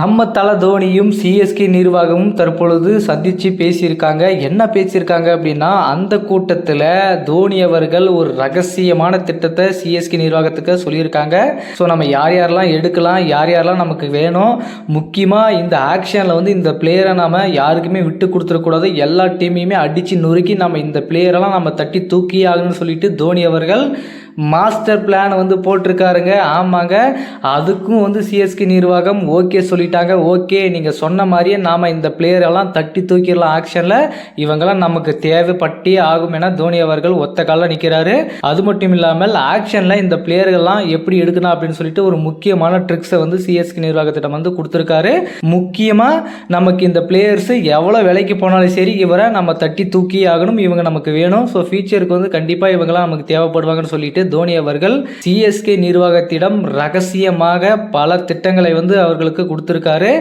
நம்ம தல தோனியும் சிஎஸ்கே நிர்வாகமும் தற்பொழுது சந்தித்து பேசியிருக்காங்க. என்ன பேசியிருக்காங்க அப்படின்னா அந்த கூட்டத்தில் தோனி அவர்கள் ஒரு ரகசியமான திட்டத்தை சிஎஸ்கே நிர்வாகத்துக்கு சொல்லியிருக்காங்க. ஸோ நம்ம யார் யாரெல்லாம் எடுக்கலாம் யார் யாரெல்லாம் நமக்கு வேணும் முக்கியமாக இந்த ஆக்ஷனில் வந்து இந்த பிளேயரை நம்ம யாருக்குமே விட்டு கொடுத்துடக்கூடாது. எல்லா டீமையுமே அடித்து நொறுக்கி நம்ம இந்த பிளேயரெல்லாம் நம்ம தட்டி தூக்கி ஆகணும்னு சொல்லிட்டு தோனி அவர்கள் மாஸ்டர் பிளான் வந்து போட்டிருக்காருங்க. ஆமாங்க. அதுக்கும் வந்து சிஎஸ்கே நிர்வாகம் ஓகே சொல்லிட்டாங்க. ஓகே நீங்கள் சொன்ன மாதிரியே நாம் இந்த பிளேயரெல்லாம் தட்டி தூக்கிடலாம் ஆக்ஷனில் இவங்கெல்லாம் நமக்கு தேவைப்பட்டே ஆகும் என தோனி அவர்கள் ஒத்த காலில் நிற்கிறாரு அது மட்டும் இல்லாமல் ஆக்ஷனில் இந்த பிளேயர்கள்லாம் எப்படி எடுக்கணும் அப்படின்னு சொல்லிட்டு ஒரு முக்கியமான ட்ரிக்ஸை வந்து சிஎஸ்கே நிர்வாகத்திடம் வந்து கொடுத்துருக்காரு. முக்கியமாக நமக்கு இந்த பிளேயர்ஸ் எவ்வளோ விலைக்கு போனாலும் சரி இவரை நம்ம தட்டி தூக்கி ஆகணும். இவங்க நமக்கு வேணும். ஸோ ஃபியூச்சருக்கு வந்து கண்டிப்பாக இவங்கெல்லாம் நமக்கு தேவைப்படுவாங்கன்னு சொல்லிட்டு தோனி அவர்கள் சிஎஸ்கே நிர்வாகத்திடம் ரகசியமாக பல திட்டங்களை வந்து அவர்களுக்கு கொடுத்துருக்காரு.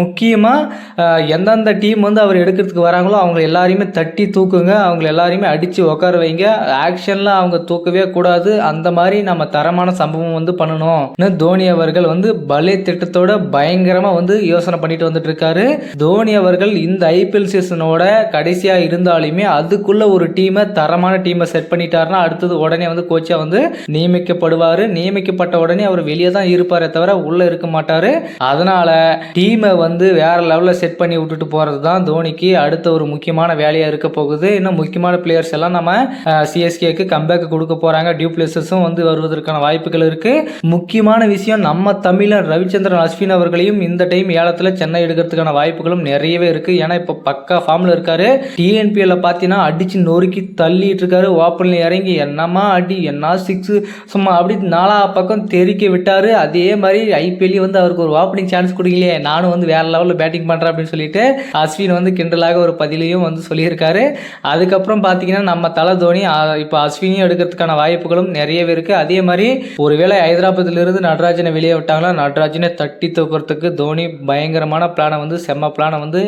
முக்கியமாக எந்தெந்த டீம் வந்து அவர் எடுக்கிறதுக்கு வராங்களோ அவங்க எல்லாரையுமே தட்டி தூக்குங்க. அவங்க எல்லாரையுமே அடித்து உட்கார வைங்க. ஆக்ஷனில் அவங்க தூக்கவே கூடாது. அந்த மாதிரி நம்ம தரமான சம்பவம் வந்து பண்ணணும்னு தோனி அவர்கள் வந்து பலே திட்டத்தோட பயங்கரமாக வந்து யோசனை பண்ணிட்டு வந்துட்டு இருக்காரு. தோனி அவர்கள் இந்த ஐபிஎல் சீசனோட கடைசியாக இருந்தாலுமே அதுக்குள்ள ஒரு டீமை தரமான டீமை செட் பண்ணிட்டாருன்னா அடுத்தது உடனே வந்து கோச்சாக வந்து நியமிக்கப்படுவார். நியமிக்கப்பட்ட உடனே அவர் வெளியே தான் இருப்பாரே தவிர உள்ளே இருக்க மாட்டார். அதனால் டீமை வந்து வேற லெவலில் செட் பண்ணி விட்டுட்டு போகிறது தான் தோனிக்கு அடுத்த ஒரு முக்கியமான வேலையாக இருக்க போகுது. இன்னும் முக்கியமான பிளேயர்ஸ் எல்லாம் நம்ம சிஎஸ்கேக்கு கம்பேக் கொடுக்க போகிறாங்க டியூப்ளேசஸும் வந்து வருவதற்கான வாய்ப்புகள் இருக்குது முக்கியமான விஷயம் நம்ம தமிழன் ரவிச்சந்திரன் அஸ்வின் அவர்களையும் இந்த டைம் ஏலத்தில் சென்னை எடுக்கிறதுக்கான வாய்ப்புகளும் நிறையவே இருக்குது ஏன்னா இப்போ பக்கா ஃபார்மில் இருக்காரு. டிஎன்பிஎல்ல பார்த்தீங்கன்னா அடித்து நொறுக்கி தள்ளிட்டு இருக்காரு. ஓப்பனில் இறங்கி என்னமா அடி என்ன சிக்ஸு சும்மா அப்படி நாலா பக்கம் தெறிக்க விட்டார். அதே மாதிரி ஐபிஎல்லி வந்து அவருக்கு ஒரு ஓப்பனிங் சான்ஸ் கொடுக்கலையே. நானும் வந்து வேற லெவலில் பேட்டிங் பண்ணுறேன் அப்படின்னு சொல்லிட்டு அஸ்வின் வந்து கிண்டலாக ஒரு பதிலையும் வந்து சொல்லியிருக்காரு. அதுக்கப்புறம் பார்த்தீங்கன்னா நம்ம தலை தோனி இப்போ அஸ்வினியும் எடுக்கிறதுக்கான வாய்ப்புகளும் நிறையவே இருக்குது அதே மாதிரி ஒருவேளை ஹைதராபாத்திலிருந்து நடராஜனை வெளியே விட்டாங்களா நடராஜனை தட்டி தூக்குறதுக்கு தோனி பயங்கரமான பிளானை வந்து செம்ம பிளானை வந்து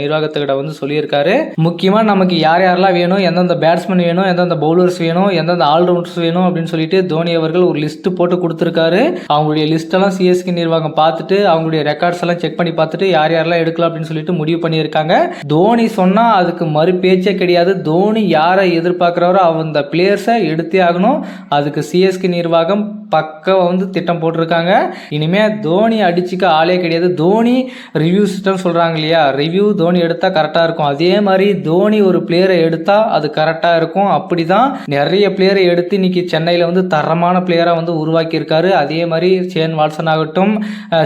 நிர்வாகத்துக்கிட்ட வந்து சொல்லியிருக்காரு. முக்கியமாக நமக்கு யார் யாரெல்லாம் வேணும் எந்தெந்த பேட்ஸ்மேன் வேணும் எந்தெந்த பவுலர்ஸ் வேணும் எந்தெந்த ஆல்ரவுண்டர்ஸ் வேணும் அப்படின்னு சொல்லிட்டு தோனி அவர்கள் ஒரு லிஸ்ட் போட்டு கொடுத்துருக்காரு. அவங்களுடைய லிஸ்டெல்லாம் சிஎஸ்கே நிர்வாகம் பார்த்துட்டு அவங்களுடைய ரெக்கார்ட்ஸ் எல்லாம் செக் பண்ணி பார்த்துட்டு யார் யாரெல்லாம் எடுக்கலாம் அப்படின்னு சொல்லிட்டு முடிவு பண்ணியிருக்காங்க. தோனி சொன்னால் அதுக்கு மறு பேச்சே கிடையாது. தோனி யாரை எதிர்பார்க்குறாரோ அந்த பிளேயர்ஸை எடுத்தே ஆகணும். அதுக்கு சிஎஸ்கே நிர்வாகம் பக்கம் வந்து திட்டம் போட்டிருக்காங்க. இனிமே தோனி அடிச்சுக்க ஆளே கிடையாது. தோனி ரிவ்யூ சிஸ்டம் சொல்கிறாங்க இல்லையா? ரிவ்யூ தோனி எடுத்தால் கரெக்டாக இருக்கும். அதே மாதிரி தோனி ஒரு பிளேயரை எடுத்தால் அது கரெக்டாக இருக்கும். அப்படி தான் நிறைய பிளேயரை எடுத்து இன்னைக்கு சென்னை சென்னையில் வந்து தரமான பிளேயராக வந்து உருவாக்கியிருக்காரு. அதே மாதிரி சேன் வாட்சன் ஆகட்டும்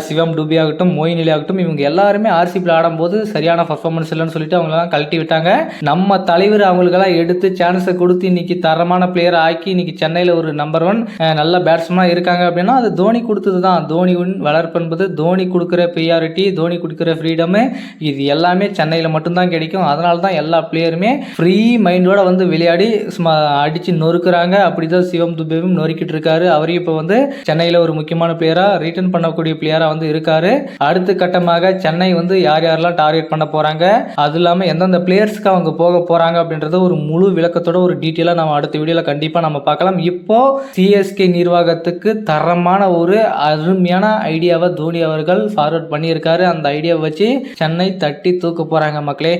சிவம் டூபி ஆகட்டும் மோயினிலி ஆகட்டும் இவங்க எல்லாருமே ஆர்சிபியில் ஆடும்போது சரியான பர்ஃபார்மன்ஸ் இல்லைன்னு சொல்லிட்டு அவங்களாம் கழட்டி விட்டாங்க. நம்ம தலைவர் அவங்களுக்கெல்லாம் எடுத்து சான்ஸை கொடுத்து இன்னைக்கு தரமான பிளேயர் ஆக்கி இன்னைக்கு சென்னையில் ஒரு நம்பர் ஒன் நல்ல பேட்ஸ்மேனாக இருக்காங்க அப்படின்னா அது தோனி கொடுத்தது தான். தோனியின் வளர்ப்பு என்பது தோனி கொடுக்குற ப்ரியாரிட்டி தோனி கொடுக்குற ஃப்ரீடமு இது எல்லாமே சென்னையில் மட்டும்தான் கிடைக்கும். அதனால தான் எல்லா பிளேயருமே ஃப்ரீ மைண்டோட வந்து விளையாடி சும்மா அடித்து நொறுக்குறாங்க. அப்படி தான் சிவம் துபேவும் நொறுக்கிட்டு இருக்காரு. அவரையும் இப்போ வந்து சென்னையில் ஒரு முக்கியமான பிளேயராக ரிட்டர்ன் பண்ணக்கூடிய பிளேயராக வந்து இருக்காரு. அடுத்த கட்டமாக சென்னை வந்து யார் யாரெல்லாம் டார்கெட் பண்ண போகிறாங்க அது இல்லாமல் எந்தெந்த பிளேயர்ஸ்க்கு அவங்க போக போகிறாங்க அப்படின்றத ஒரு முழு விளக்கத்தோட ஒரு டீட்டெயிலாக நம்ம அடுத்த வீடியோவில் கண்டிப்பாக நம்ம பார்க்கலாம். இப்போ சிஎஸ்கே நிர்வாகத்துக்கு தரமான ஒரு அருமையான ஐடியாவை தோனி அவர்கள் ஃபார்வர்ட் பண்ணியிருக்காரு. அந்த ஐடியாவை வச்சு சென்னை தட்டி தூக்க போகிறாங்க மக்களே.